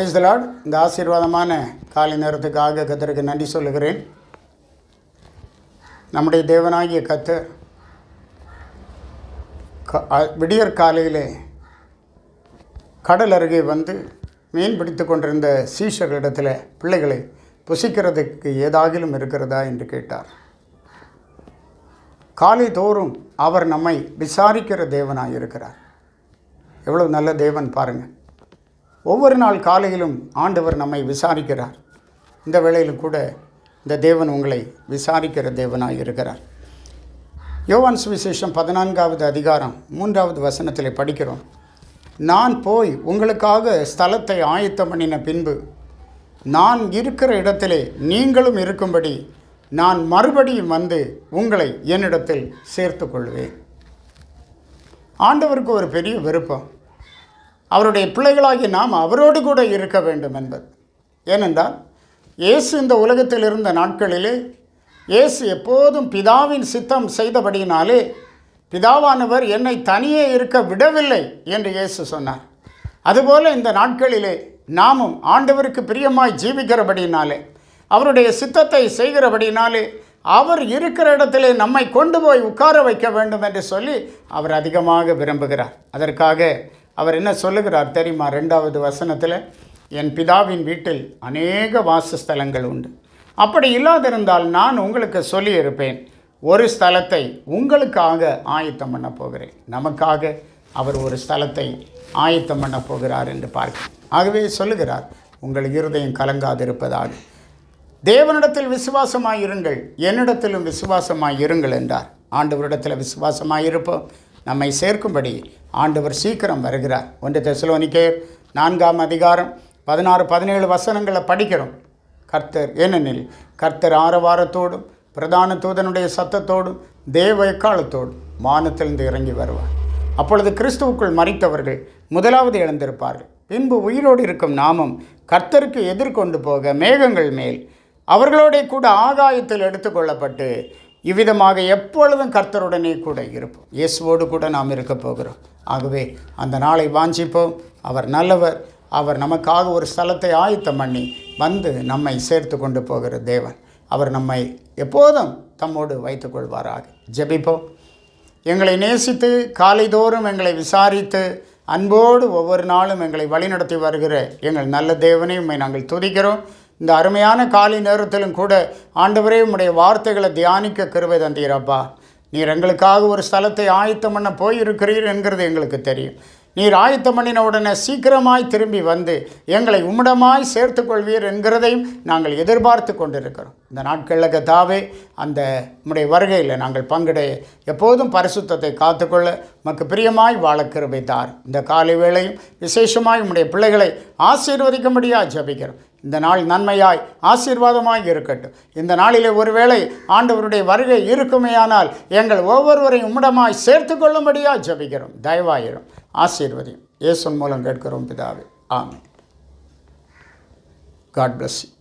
Price Lord இந்த ஆசீர்வாதமான காலை நேரத்துக்காக கத்தருக்கு நன்றி சொல்லுகிறேன். நம்முடைய தேவனாகிய கத்தர் க- விடியற் காலையிலே கடல் அருகே வந்து மீன் பிடித்து கொண்டிருந்த சீஷர்களிடத்தில் பிள்ளைகளை புசிக்கிறதுக்கு ஏதாகிலும் இருக்கிறதா என்று கேட்டார். காலை தோறும் அவர் நம்மை விசாரிக்கிற தேவனாக இருக்கிறார் எவ்வளவு நல்ல தேவன் பாருங்கள் ஒவ்வொரு நாள் காலையிலும் ஆண்டவர் நம்மை விசாரிக்கிறார். இந்த வேளையிலும் கூட இந்த தேவன் உங்களை விசாரிக்கிற தேவனாக இருக்கிறார். யோவான் சுவிசேஷம் பதினான்காவது அதிகாரம் மூன்றாவது வசனத்தில் படிக்கிறோம். நான் போய் உங்களுக்காக ஸ்தலத்தை ஆயத்தம் பண்ணின பின்பு நான் இருக்கிற இடத்திலே நீங்களும் இருக்கும்படி நான் மறுபடியும் வந்து உங்களை என்னிடத்தில் சேர்த்து கொள்வேன் ஆண்டவருக்கு ஒரு பெரிய விருப்பம். அவருடைய பிள்ளைகளாகி நாம் அவரோடு கூட இருக்க வேண்டும் என்பது. ஏனென்றால் இயேசு இந்த உலகத்தில் இருந்த நாட்களிலே இயேசு எப்போதும் பிதாவின் சித்தம் செய்தபடியினாலே பிதாவானவர் என்னை தனியே இருக்க விடவில்லை என்று இயேசு சொன்னார். அதுபோல இந்த நாட்களிலே நாமும் ஆண்டவருக்கு பிரியமாய் ஜீவிக்கிறபடினாலே அவருடைய சித்தத்தை செய்கிறபடினாலே அவர் இருக்கிற இடத்திலே நம்மை கொண்டு போய் உட்கார வைக்க வேண்டும் என்று சொல்லி அவர் அதிகமாக விரும்புகிறார். அதற்காக அவர் என்ன சொல்லுகிறார் தெரியுமா? ரெண்டாவது வசனத்தில் என் பிதாவின் வீட்டில் அநேக வாசஸ்தலங்கள் உண்டு. அப்படி இல்லாதிருந்தால் நான் உங்களுக்கு சொல்லியிருப்பேன் ஒரு ஸ்தலத்தை உங்களுக்காக ஆயத்தம் பண்ண போகிறேன். நமக்காக அவர் ஒரு ஸ்தலத்தை ஆயத்தம் பண்ண போகிறார் என்று பார்க்க ஆகவே சொல்லுகிறார் உங்கள் இருதயம் கலங்காதிருப்பதாக. தேவனிடத்தில் விசுவாசமாய் இருங்கள் என்னிடத்திலும் விசுவாசமாய் இருங்கள் என்றார். ஆண்டவரிடத்தில் விசுவாசமாக இருப்போம் நம்மை சேர்க்கும்படி ஆண்டவர் சீக்கிரம் வருகிறார். ஒன்று தெசலோனிக்கேர் நான்காம் அதிகாரம் பதினாறு பதினேழு வசனங்களை படிக்கிறோம். கர்த்தர் ஏனெனில் கர்த்தர் ஆரவாரத்தோடும் பிரதான தூதனுடைய சத்தத்தோடும் தேவ எக்காலத்தோடும் வானத்திலிருந்து இறங்கி வருவார். அப்பொழுது கிறிஸ்துவுக்குள் மறித்தவர்கள் முதலாவது இழந்திருப்பார்கள் பின்பு உயிரோடு இருக்கும் நாமம் கர்த்தருக்கு எதிர்கொண்டு போக மேகங்கள் மேல் அவர்களோட கூட ஆகாயத்தில் எடுத்துக்கொள்ளப்பட்டு இவ்விதமாக எப்பொழுதும் கர்த்தருடனே கூட இருப்போம். இயேசுவோடு கூட நாம் இருக்க போகிறோம். ஆகவே அந்த நாளை வாஞ்சிப்போம். அவர் நல்லவர். அவர் நமக்காக ஒரு ஸ்தலத்தை ஆயத்தம் பண்ணி வந்து நம்மை சேர்த்து கொண்டு போகிற தேவன். அவர் நம்மை எப்போதும் தம்மோடு வைத்துக்கொள்வாராக ஜெபிப்போம். எங்களை நேசித்து காலைதோறும் எங்களை விசாரித்து அன்போடு ஒவ்வொரு நாளும் எங்களை வழிநடத்தி வருகிற எங்கள் நல்ல தேவனையும் நாங்கள் துதிக்கிறோம். இந்த அருமையான காலை நேரத்திலும் கூட ஆண்டவரே உம்முடைய வார்த்தைகளை தியானிக்க கருவை தந்தீரப்பா நீர் எங்களுக்காக ஒரு ஸ்தலத்தை ஆயத்தம் பண்ண போயிருக்கிறீர் என்கிறது எங்களுக்கு தெரியும். நீர் ஆயத்தம் பண்ணின உடனே சீக்கிரமாய் திரும்பி வந்து எங்களை உம்மிடமாய் சேர்த்து கொள்வீர் என்கிறதையும் நாங்கள் எதிர்பார்த்து கொண்டிருக்கிறோம். இந்த நாட்களில் கதாவே அந்த உம்முடைய வருகையில் நாங்கள் பங்கிட எப்போதும் பரிசுத்தத்தை காத்துக்கொள்ள மக்கு பிரியமாய் வாழ கிருபை தார். இந்த காலை வேளையும் விசேஷமாய் உம்முடைய பிள்ளைகளை ஆசீர்வதிக்கும்படியாக ஜபிக்கிறோம். இந்த நாள் நன்மையாய் ஆசீர்வாதமாய் இருக்கட்டும். இந்த நாளிலே ஒருவேளை ஆண்டவருடைய வருகை இருக்குமேயானால் எங்கள் ஒவ்வொருவரையும் உம்மிடமாய் சேர்த்து கொள்ளும்படியாக ஜபிக்கிறோம். தயவாயிரும். ஆசீர்வதியும். இயேசுன் மூலம் கேட்கிறோம் பிதாவே. ஆமே காட் பிளஸ் யூ